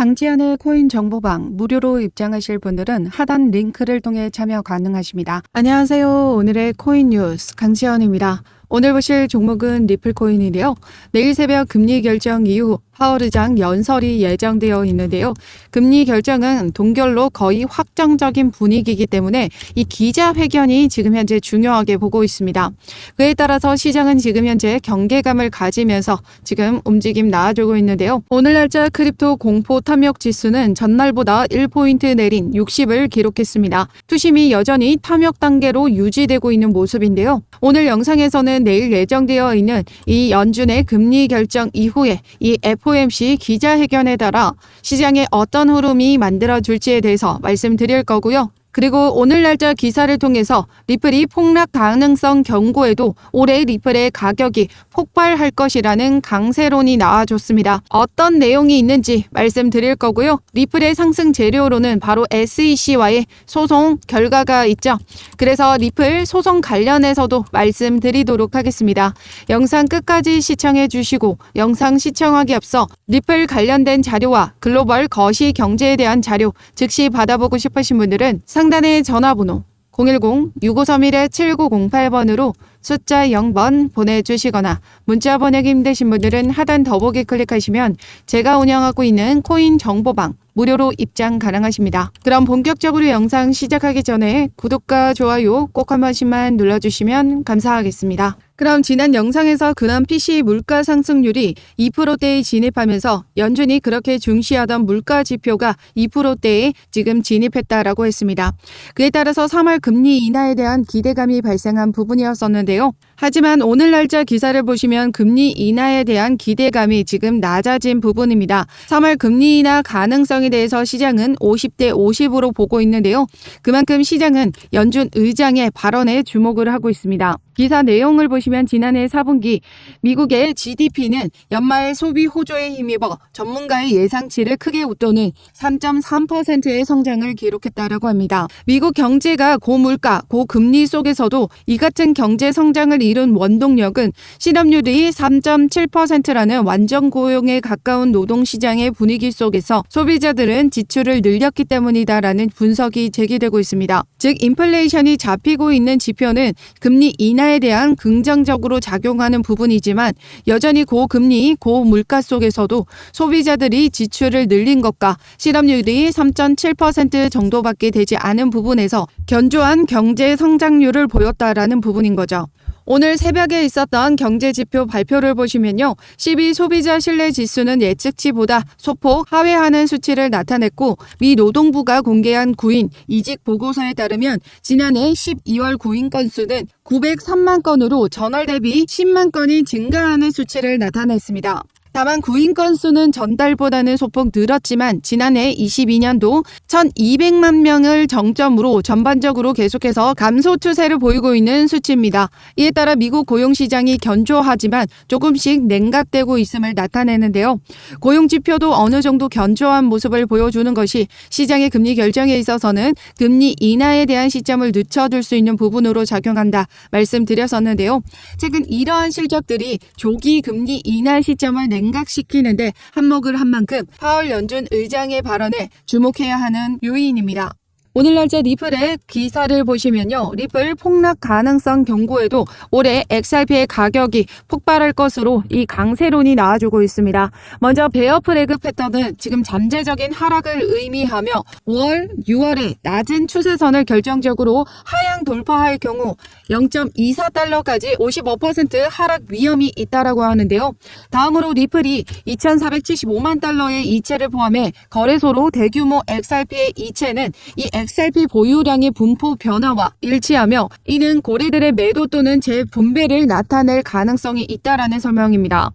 강지한의 코인 정보방 무료로 입장하실 분들은 하단 링크를 통해 참여 가능하십니다. 안녕하세요. 오늘의 코인 뉴스 강지현입니다. 오늘 보실 종목은 리플코인인데요. 내일 새벽 금리 결정 이후 파월 의장 연설이 예정되어 있는데요. 금리 결정은 동결로 거의 확정적인 분위기이기 때문에 이 기자회견이 지금 현재 중요하게 보고 있습니다. 그에 따라서 시장은 지금 현재 경계감을 가지면서 지금 움직임 나아지고 있는데요. 오늘 날짜 크립토 공포 탐욕 지수는 전날보다 1포인트 내린 60을 기록했습니다. 투심이 여전히 탐욕 단계로 유지되고 있는 모습인데요. 오늘 영상에서는 내일 예정되어 있는 이 연준의 금리 결정 이후에 이 FOMC 기자회견에 따라 시장에 어떤 흐름이 만들어질지에 대해서 말씀드릴 거고요. 그리고 오늘 날짜 기사를 통해서 리플이 폭락 가능성 경고에도 올해 리플의 가격이 폭발할 것이라는 강세론이 나와줬습니다. 어떤 내용이 있는지 말씀드릴 거고요. 리플의 상승 재료로는 바로 SEC와의 소송 결과가 있죠. 그래서 리플 소송 관련해서도 말씀드리도록 하겠습니다. 영상 끝까지 시청해 주시고 영상 시청하기 앞서 리플 관련된 자료와 글로벌 거시 경제에 대한 자료 즉시 받아보고 싶으신 분들은 상단의 전화번호 010-6531-7908번으로 숫자 0번 보내주시거나 문자 보내기 힘드신 분들은 하단 더보기 클릭하시면 제가 운영하고 있는 코인 정보방 무료로 입장 가능하십니다. 그럼 본격적으로 영상 시작하기 전에 구독과 좋아요 꼭 한 번씩만 눌러주시면 감사하겠습니다. 그럼 지난 영상에서 근한 PC 물가 상승률이 2%대에 진입하면서 연준이 그렇게 중시하던 물가 지표가 2%대에 지금 진입했다라고 했습니다. 그에 따라서 3월 금리 인하에 대한 기대감이 발생한 부분이었었는데요. 하지만 오늘 날짜 기사를 보시면 금리 인하에 대한 기대감이 지금 낮아진 부분입니다. 3월 금리 인하 가능성에 대해서 시장은 50대 50으로 보고 있는데요. 그만큼 시장은 연준 의장의 발언에 주목을 하고 있습니다. 기사 내용을 보시면 지난해 4분기 미국의 GDP는 연말 소비 호조에 힘입어 전문가의 예상치를 크게 웃도는 3.3%의 성장을 기록했다라고 합니다. 미국 경제가 고물가, 고금리 속에서도 이 같은 경제 성장을 이룬 원동력은 실업률이 3.7%라는 완전 고용에 가까운 노동 시장의 분위기 속에서 소비자들은 지출을 늘렸기 때문이다라는 분석이 제기되고 있습니다. 즉 인플레이션이 잡히고 있는 지표는 금리 인하 에 대한 긍정적으로 작용하는 부분이지만 여전히 고금리, 고물가 속에서도 소비자들이 지출을 늘린 것과 실업률이 3.7% 정도밖에 되지 않은 부분에서 견조한 경제 성장률을 보였다라는 부분인 거죠. 오늘 새벽에 있었던 경제 지표 발표를 보시면요. 12 소비자 신뢰 지수는 예측치보다 소폭 하회하는 수치를 나타냈고 미 노동부가 공개한 구인 이직 보고서에 따르면 지난해 12월 구인 건수는 903만 건으로 전월 대비 10만 건이 증가하는 수치를 나타냈습니다. 다만 구인 건수는 전달보다는 소폭 늘었지만 지난해 22년도 1,200만 명을 정점으로 전반적으로 계속해서 감소 추세를 보이고 있는 수치입니다. 이에 따라 미국 고용 시장이 견조하지만 조금씩 냉각되고 있음을 나타내는데요. 고용 지표도 어느 정도 견조한 모습을 보여주는 것이 시장의 금리 결정에 있어서는 금리 인하에 대한 시점을 늦춰둘 수 있는 부분으로 작용한다 말씀드렸었는데요. 최근 이러한 실적들이 조기 금리 인하 시점을 냉각시키는데 한몫을 한 만큼 파월 연준 의장의 발언에 주목해야 하는 요인입니다. 오늘 날짜 리플의 기사를 보시면요. 리플 폭락 가능성 경고에도 올해 XRP의 가격이 폭발할 것으로 이 강세론이 나와주고 있습니다. 먼저 베어 프레그 패턴은 지금 잠재적인 하락을 의미하며 5월, 6월에 낮은 추세선을 결정적으로 하향 돌파할 경우 0.24달러까지 55% 하락 위험이 있다라고 하는데요. 다음으로 리플이 2,475만 달러의 이체를 포함해 거래소로 대규모 XRP의 이체는 이 XRP 보유량의 분포 변화와 일치하며 이는 고래들의 매도 또는 재분배를 나타낼 가능성이 있다라는 설명입니다.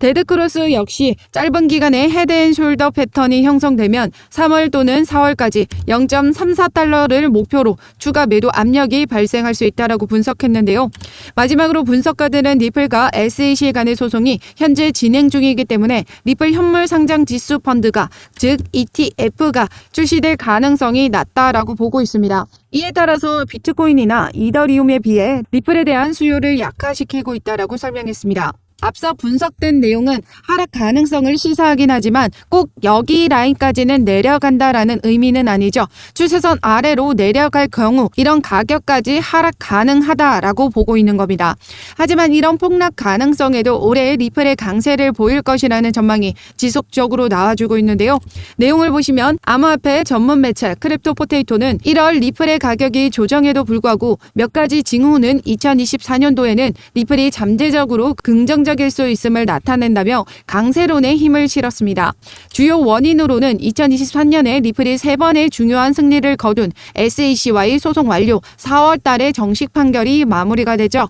데드크로스 역시 짧은 기간에 헤드앤숄더 패턴이 형성되면 3월 또는 4월까지 0.34달러를 목표로 추가 매도 압력이 발생할 수 있다라고 분석했는데요. 마지막으로 분석가들은 리플과 SEC 간의 소송이 현재 진행 중이기 때문에 리플 현물 상장 지수 펀드가 즉 ETF가 출시될 가능성이 낮다 라고 보고 있습니다. 이에 따라서 비트코인이나 이더리움에 비해 리플에 대한 수요를 약화시키고 있다라고 설명했습니다. 앞서 분석된 내용은 하락 가능성을 시사하긴 하지만 꼭 여기 라인까지는 내려간다라는 의미는 아니죠. 추세선 아래로 내려갈 경우 이런 가격까지 하락 가능하다라고 보고 있는 겁니다. 하지만 이런 폭락 가능성에도 올해 리플의 강세를 보일 것이라는 전망이 지속적으로 나와주고 있는데요. 내용을 보시면 암호화폐 전문 매체 크립토 포테이토는 1월 리플의 가격이 조정에도 불구하고 몇 가지 징후는 2024년도에는 리플이 잠재적으로 긍정 적일 수 있음을 나타낸다며 강세론에 힘을 실었습니다. 주요 원인으로는 2023년에 리플이 세 번의 중요한 승리를 거둔 SAC와의 소송 완료 4월 달에 정식 판결이 마무리가 되죠.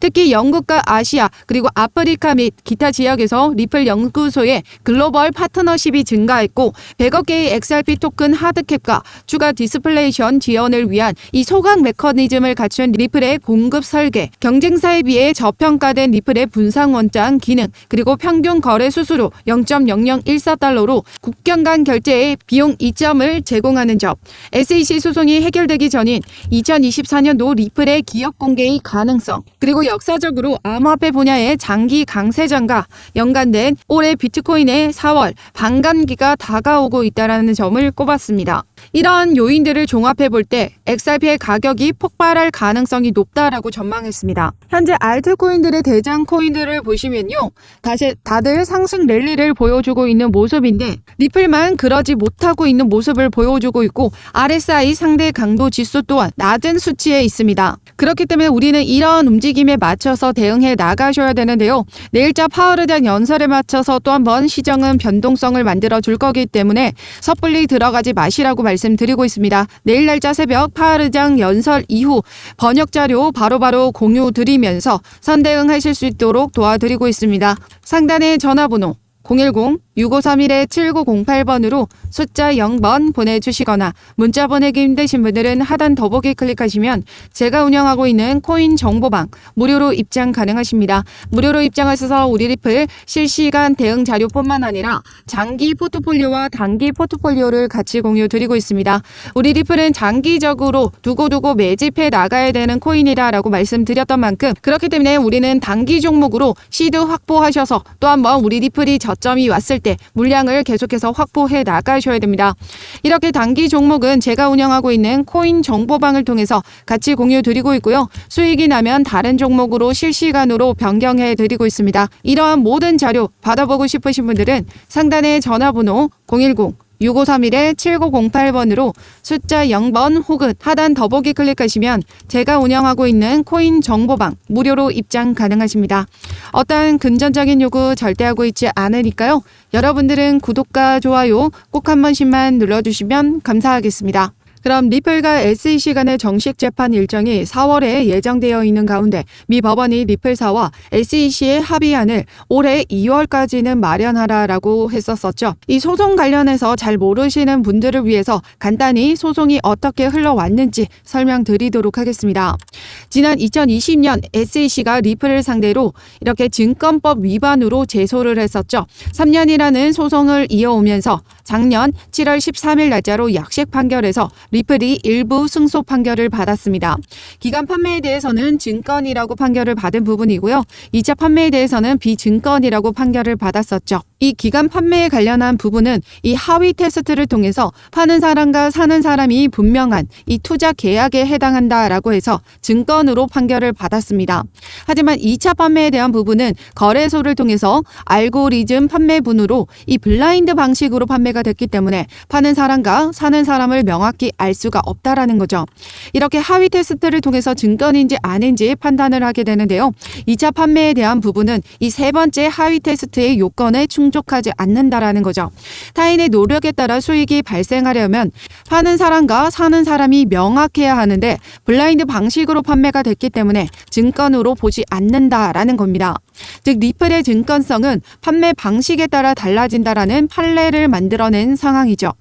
특히 영국과 아시아 그리고 아프리카 및 기타 지역에서 리플 연구소의 글로벌 파트너십이 증가했고 100억 개의 XRP 토큰 하드캡과 추가 디스플레이션 지원을 위한 이 소각 메커니즘을 갖춘 리플의 공급 설계, 경쟁사에 비해 저평가된 리플의 분상 원장 기능, 그리고 평균 거래 수수료 0.0014달러로 국경 간 결제에 비용 이점을 제공하는 점, SEC 소송이 해결되기 전인 2024년도 리플의 기업 공개의 가능성, 그리고 역사적으로 암호화폐 분야의 장기 강세장과 연관된 올해 비트코인의 4월 반감기가 다가오고 있다는 점을 꼽았습니다. 이러한 요인들을 종합해 볼 때 XRP의 가격이 폭발할 가능성이 높다라고 전망했습니다. 현재 알트코인들의 대장 코인들을 보시면요. 다시 다들 상승 랠리를 보여주고 있는 모습인데 리플만 그러지 못하고 있는 모습을 보여주고 있고 RSI 상대 강도 지수 또한 낮은 수치에 있습니다. 그렇기 때문에 우리는 이러한 움직임에 맞춰서 대응해 나가셔야 되는데요. 내일자 파워르장 연설에 맞춰서 또 한번 시정은 변동성을 만들어 줄 거기 때문에 섣불리 들어가지 마시라고 말씀드 리고 있습니다. 내일 날짜 새벽 파워르장 연설 이후 번역 자료 바로바로 공유 드리면서 선대응하실 수 있도록 도와드리고 있습니다. 상단의 전화번호 010-6531-7908번으로 숫자 0번 보내주시거나 문자 보내기 힘드신 분들은 하단 더보기 클릭하시면 제가 운영하고 있는 코인 정보방 무료로 입장 가능하십니다. 무료로 입장하셔서 우리 리플 실시간 대응 자료뿐만 아니라 장기 포트폴리오와 단기 포트폴리오를 같이 공유 드리고 있습니다. 우리 리플은 장기적으로 두고두고 매집해 나가야 되는 코인이다라고 말씀드렸던 만큼 그렇기 때문에 우리는 단기 종목으로 시드 확보하셔서 또 한번 우리 리플이 저점이 왔을 때 물량을 계속해서 확보해 나가셔야 됩니다. 이렇게 단기 종목은 제가 운영하고 있는 코인 정보방을 통해서 같이 공유 드리고 있고요. 수익이 나면 다른 종목으로 실시간으로 변경해 드리고 있습니다. 이러한 모든 자료 받아보고 싶으신 분들은 상단의 전화번호 010 6531-7908번으로 숫자 0번 혹은 하단 더보기 클릭하시면 제가 운영하고 있는 코인 정보방 무료로 입장 가능하십니다. 어떠한 금전적인 요구 절대 하고 있지 않으니까요. 여러분들은 구독과 좋아요 꼭 한 번씩만 눌러주시면 감사하겠습니다. 그럼 리플과 SEC 간의 정식 재판 일정이 4월에 예정되어 있는 가운데 미 법원이 리플사와 SEC의 합의안을 올해 2월까지는 마련하라라고 했었었죠. 이 소송 관련해서 잘 모르시는 분들을 위해서 간단히 소송이 어떻게 흘러왔는지 설명드리도록 하겠습니다. 지난 2020년 SEC가 리플을 상대로 이렇게 증권법 위반으로 제소를 했었죠. 3년이라는 소송을 이어오면서 작년 7월 13일 날짜로 약식 판결에서 리플이 일부 승소 판결을 받았습니다. 기간 판매에 대해서는 증권이라고 판결을 받은 부분이고요. 2차 판매에 대해서는 비증권이라고 판결을 받았었죠. 이 기간 판매에 관련한 부분은 이 하위 테스트를 통해서 파는 사람과 사는 사람이 분명한 이 투자 계약에 해당한다라고 해서 증권으로 판결을 받았습니다. 하지만 2차 판매에 대한 부분은 거래소를 통해서 알고리즘 판매분으로 이 블라인드 방식으로 판매가 됐기 때문에 파는 사람과 사는 사람을 명확히 알 수가 없다라는 거죠. 이렇게 하위 테스트를 통해서 증권인지 아닌지 판단을 하게 되는데요. 2차 판매에 대한 부분은 이 세 번째 하위 테스트의 요건에 충족하지 않는다라는 거죠. 타인의 노력에 따라 수익이 발생하려면 파는 사람과 사는 사람이 명확해야 하는데 블라인드 방식으로 판매가 됐기 때문에 증권으로 보지 않는다라는 겁니다. 즉 리플의 증권성은 판매 방식에 따라 달라진다라는 판례를 만들어낸 상황이죠.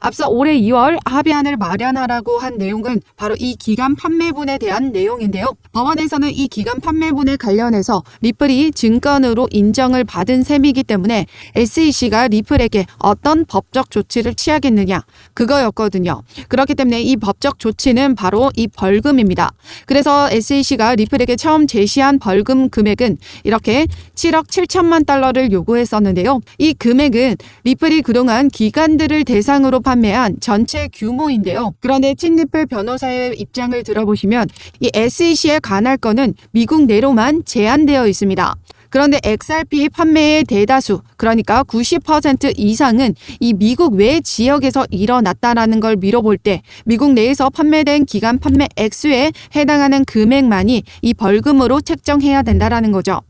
앞서 올해 2월 합의안을 마련하라고 한 내용은 바로 이 기간 판매분에 대한 내용인데요. 법원에서는 이 기간 판매분에 관련해서 리플이 증권으로 인정을 받은 셈이기 때문에 SEC가 리플에게 어떤 법적 조치를 취하겠느냐 그거였거든요. 그렇기 때문에 이 법적 조치는 바로 이 벌금입니다. 그래서 SEC가 리플에게 처음 제시한 벌금 금액은 이렇게 이렇게 7억 7천만 달러를 요구했었는데요. 이 금액은 리플이 그동안 기관들을 대상으로 판매한 전체 규모인데요. 그런데 친리플 변호사의 입장을 들어보시면 이 SEC의 관할 건은 미국 내로만 제한되어 있습니다. 그런데 XRP 판매의 대다수, 그러니까 90% 이상은 이 미국 외 지역에서 일어났다라는 걸 미뤄볼 때 미국 내에서 판매된 기간 판매 액수에 해당하는 금액만이 이 벌금으로 책정해야 된다라는 거죠.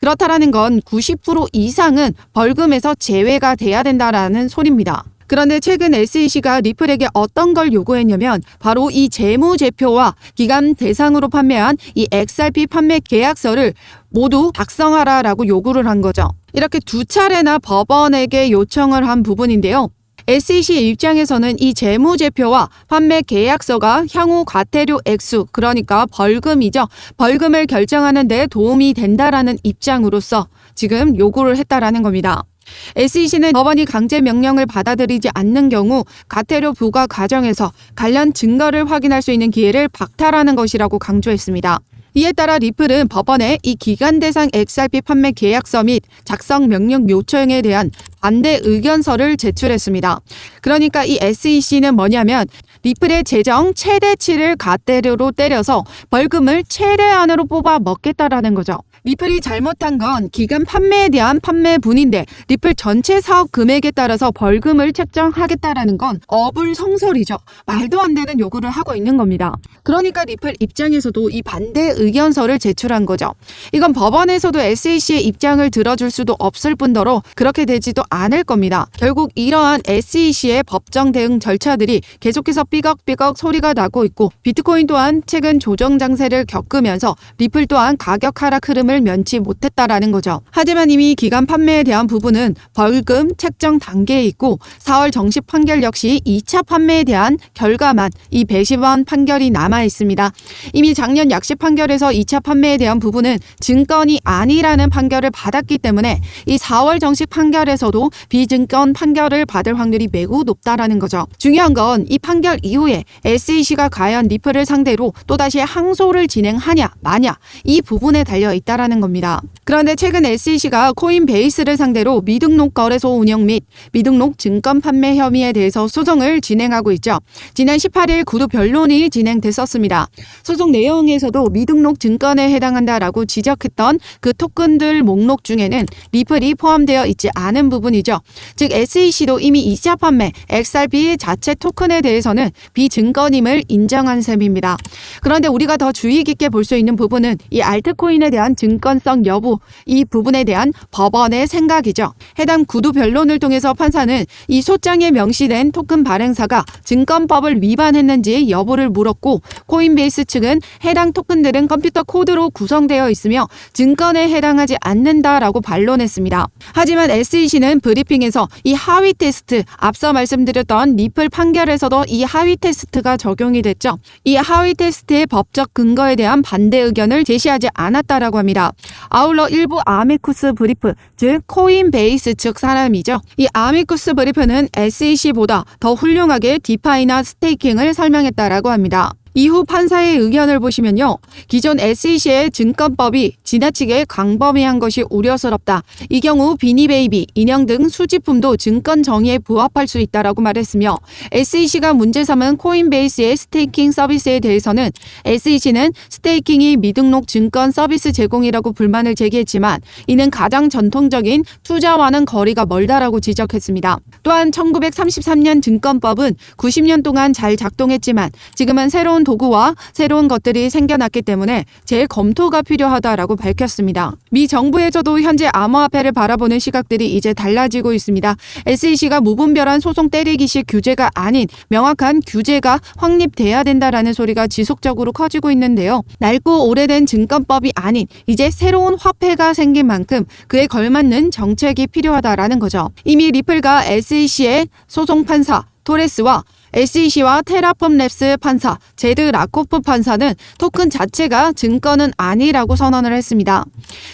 그렇다라는 건 90% 이상은 벌금에서 제외가 돼야 된다라는 소리입니다. 그런데 최근 SEC가 리플에게 어떤 걸 요구했냐면 바로 이 재무제표와 기간 대상으로 판매한 이 XRP 판매 계약서를 모두 작성하라라고 요구를 한 거죠. 이렇게 두 차례나 법원에게 요청을 한 부분인데요. SEC 입장에서는 이 재무제표와 판매 계약서가 향후 과태료 액수, 그러니까 벌금이죠. 벌금을 결정하는 데 도움이 된다라는 입장으로서 지금 요구를 했다라는 겁니다. SEC는 법원이 강제 명령을 받아들이지 않는 경우 과태료 부과 과정에서 관련 증거를 확인할 수 있는 기회를 박탈하는 것이라고 강조했습니다. 이에 따라 리플은 법원에 이 기간 대상 XRP 판매 계약서 및 작성 명령 요청에 대한 반대 의견서를 제출했습니다. 그러니까 이 SEC는 뭐냐면 리플의 재정 최대치를 과태료로 때려서 벌금을 최대한으로 뽑아 먹겠다라는 거죠. 리플이 잘못한 건 기간 판매에 대한 판매분인데 리플 전체 사업 금액에 따라서 벌금을 책정하겠다라는 건 어불성설이죠. 말도 안 되는 요구를 하고 있는 겁니다. 그러니까 리플 입장에서도 이 반대 의견서를 제출한 거죠. 이건 법원에서도 SEC의 입장을 들어줄 수도 없을 뿐더러 그렇게 되지도 않을 겁니다. 결국 이러한 SEC의 법정 대응 절차들이 계속해서 삐걱삐걱 소리가 나고 있고 비트코인 또한 최근 조정 장세를 겪으면서 리플 또한 가격 하락 흐름을 면치 못했다라는 거죠. 하지만 이미 기간 판매에 대한 부분은 벌금 책정 단계에 있고 4월 정식 판결 역시 2차 판매에 대한 결과만 이 배심원 판결이 남아 있습니다. 이미 작년 약식 판결에서 2차 판매에 대한 부분은 증권이 아니라는 판결을 받았기 때문에 이 4월 정식 판결에서도 비증권 판결을 받을 확률이 매우 높다라는 거죠. 중요한 건 이 판결 이후에 SEC가 과연 리플을 상대로 또다시 항소를 진행하냐 마냐 이 부분에 달려 있다라는 겁니다. 그런데 최근 SEC가 코인베이스를 상대로 미등록 거래소 운영 및 미등록 증권 판매 혐의에 대해서 소송을 진행하고 있죠. 지난 18일 구두 변론이 진행됐었습니다. 소송 내용에서도 미등록 증권에 해당한다라고 지적했던 그 토큰들 목록 중에는 리플이 포함되어 있지 않은 부분이죠. 즉 SEC도 이미 2차 판매 XRP 자체 토큰에 대해서는 비증권임을 인정한 셈입니다. 그런데 우리가 더 주의 깊게 볼 수 있는 부분은 이 알트코인에 대한 증 권성 여부 이 부분에 대한 법원의 생각이죠. 해당 구두 변론을 통해서 판사는 이 소장에 명시된 토큰 발행사가 증권법을 위반했는지 여부를 물었고 코인베이스 측은 해당 토큰들은 컴퓨터 코드로 구성되어 있으며 증권에 해당하지 않는다라고 반론했습니다. 하지만 SEC는 브리핑에서 이 하위 테스트 앞서 말씀드렸던 리플 판결에서도 이 하위 테스트가 적용이 됐죠. 이 하위 테스트의 법적 근거에 대한 반대 의견을 제시하지 않았다라고 합니다. 아울러 일부 아미쿠스 브리프, 즉 코인베이스 측 사람이죠. 이 아미쿠스 브리프는 SEC보다 더 훌륭하게 디파이나 스테이킹을 설명했다라고 합니다. 이후 판사의 의견을 보시면요. 기존 SEC의 증권법이 지나치게 광범위한 것이 우려스럽다. 이 경우 비니베이비, 인형 등 수집품도 증권 정의에 부합할 수 있다라고 말했으며 SEC가 문제 삼은 코인베이스의 스테이킹 서비스에 대해서는 SEC는 스테이킹이 미등록 증권 서비스 제공이라고 불만을 제기했지만 이는 가장 전통적인 투자와는 거리가 멀다라고 지적했습니다. 또한 1933년 증권법은 90년 동안 잘 작동했지만 지금은 새로운 도구와 새로운 것들이 생겨났기 때문에 재검토가 필요하다라고 밝혔습니다. 미 정부에서도 현재 암호화폐를 바라보는 시각들이 이제 달라지고 있습니다. SEC가 무분별한 소송 때리기식 규제가 아닌 명확한 규제가 확립돼야 된다라는 소리가 지속적으로 커지고 있는데요. 낡고 오래된 증권법이 아닌 이제 새로운 화폐가 생긴 만큼 그에 걸맞는 정책이 필요하다라는 거죠. 이미 리플과 SEC의 소송 판사 토레스와 SEC와 테라폼 랩스 판사, 제드 라코프 판사는 토큰 자체가 증권은 아니라고 선언을 했습니다.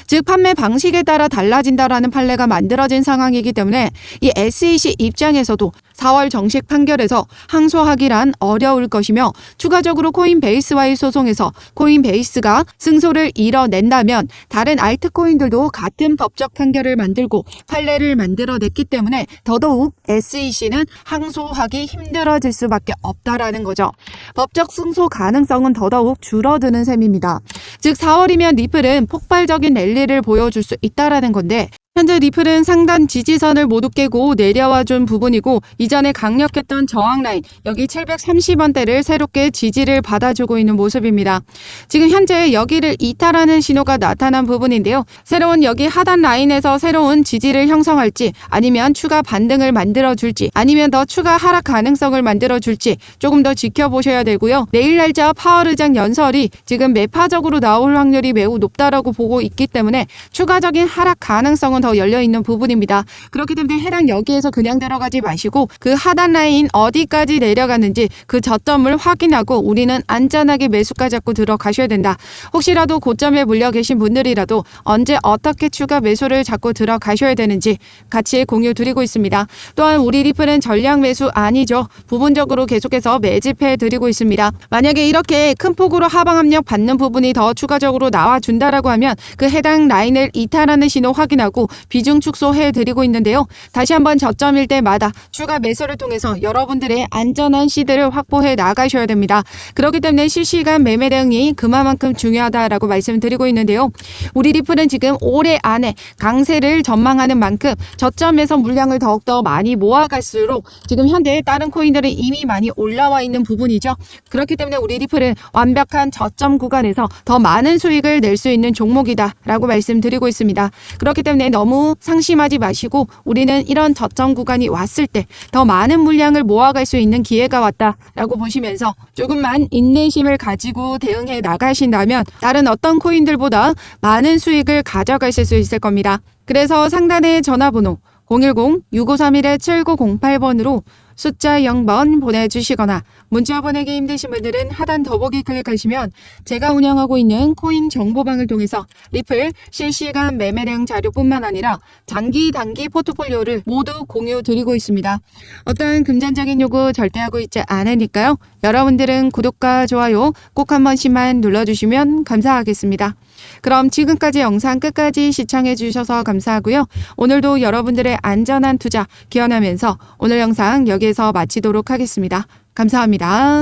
즉 판매 방식에 따라 달라진다라는 판례가 만들어진 상황이기 때문에 이 SEC 입장에서도 4월 정식 판결에서 항소하기란 어려울 것이며 추가적으로 코인베이스와의 소송에서 코인베이스가 승소를 이뤄낸다면 다른 알트코인들도 같은 법적 판결을 만들고 판례를 만들어냈기 때문에 더더욱 SEC는 항소하기 힘들어질 수밖에 없다라는 거죠. 법적 승소 가능성은 더더욱 줄어드는 셈입니다. 즉 4월이면 리플은 폭발적인 랠리를 보여줄 수 있다라는 건데 현재 리플은 상단 지지선을 모두 깨고 내려와 준 부분이고 이전에 강력했던 저항 라인 여기 730원대를 새롭게 지지를 받아주고 있는 모습입니다. 지금 현재 여기를 이탈하는 신호가 나타난 부분인데요. 새로운 여기 하단 라인에서 새로운 지지를 형성할지 아니면 추가 반등을 만들어 줄지 아니면 더 추가 하락 가능성을 만들어 줄지 조금 더 지켜보셔야 되고요. 내일 날짜 파월 의장 연설이 지금 매파적으로 나올 확률이 매우 높다라고 보고 있기 때문에 추가적인 하락 가능성은 더 열려 있는 부분입니다. 그렇기 때문에 해당 여기에서 그냥 들어가지 마시고 그 하단 라인 어디까지 내려가는지 그 저점을 확인하고 우리는 안전하게 매수가 잡고 들어가셔야 된다. 혹시라도 고점에 물려 계신 분들이라도 언제 어떻게 추가 매수를 잡고 들어가셔야 되는지 같이 공유 드리고 있습니다. 또한 우리 리플은 전량 매수 아니죠. 부분적으로 계속해서 매집해 드리고 있습니다. 만약에 이렇게 큰 폭으로 하방 압력 받는 부분이 더 추가적으로 나와 준다라고 하면 그 해당 라인을 이탈하는 신호 확인하고 비중 축소해 드리고 있는데요. 다시 한번 저점일 때마다 추가 매수를 통해서 여러분들의 안전한 시드를 확보해 나가셔야 됩니다. 그렇기 때문에 실시간 매매 대응이 그만큼 중요하다라고 말씀드리고 있는데요. 우리 리플은 지금 올해 안에 강세를 전망하는 만큼 저점에서 물량을 더욱더 많이 모아갈수록 지금 현재 다른 코인들은 이미 많이 올라와 있는 부분이죠. 그렇기 때문에 우리 리플은 완벽한 저점 구간에서 더 많은 수익을 낼 수 있는 종목이다라고 말씀드리고 있습니다. 그렇기 때문에 너무 상심하지 마시고 우리는 이런 저점 구간이 왔을 때 더 많은 물량을 모아갈 수 있는 기회가 왔다라고 보시면서 조금만 인내심을 가지고 대응해 나가신다면 다른 어떤 코인들보다 많은 수익을 가져가실 수 있을 겁니다. 그래서 상단의 전화번호 010-6531-7908번으로 숫자 0번 보내주시거나 문자 보내기 힘드신 분들은 하단 더보기 클릭하시면 제가 운영하고 있는 코인 정보방을 통해서 리플 실시간 매매량 자료뿐만 아니라 장기 단기 포트폴리오를 모두 공유 드리고 있습니다. 어떤 금전적인 요구 절대 하고 있지 않으니까요. 여러분들은 구독과 좋아요 꼭 한 번씩만 눌러주시면 감사하겠습니다. 그럼 지금까지 영상 끝까지 시청해 주셔서 감사하고요. 오늘도 여러분들의 안전한 투자 기원하면서 오늘 영상 여기에서 마치도록 하겠습니다. 감사합니다.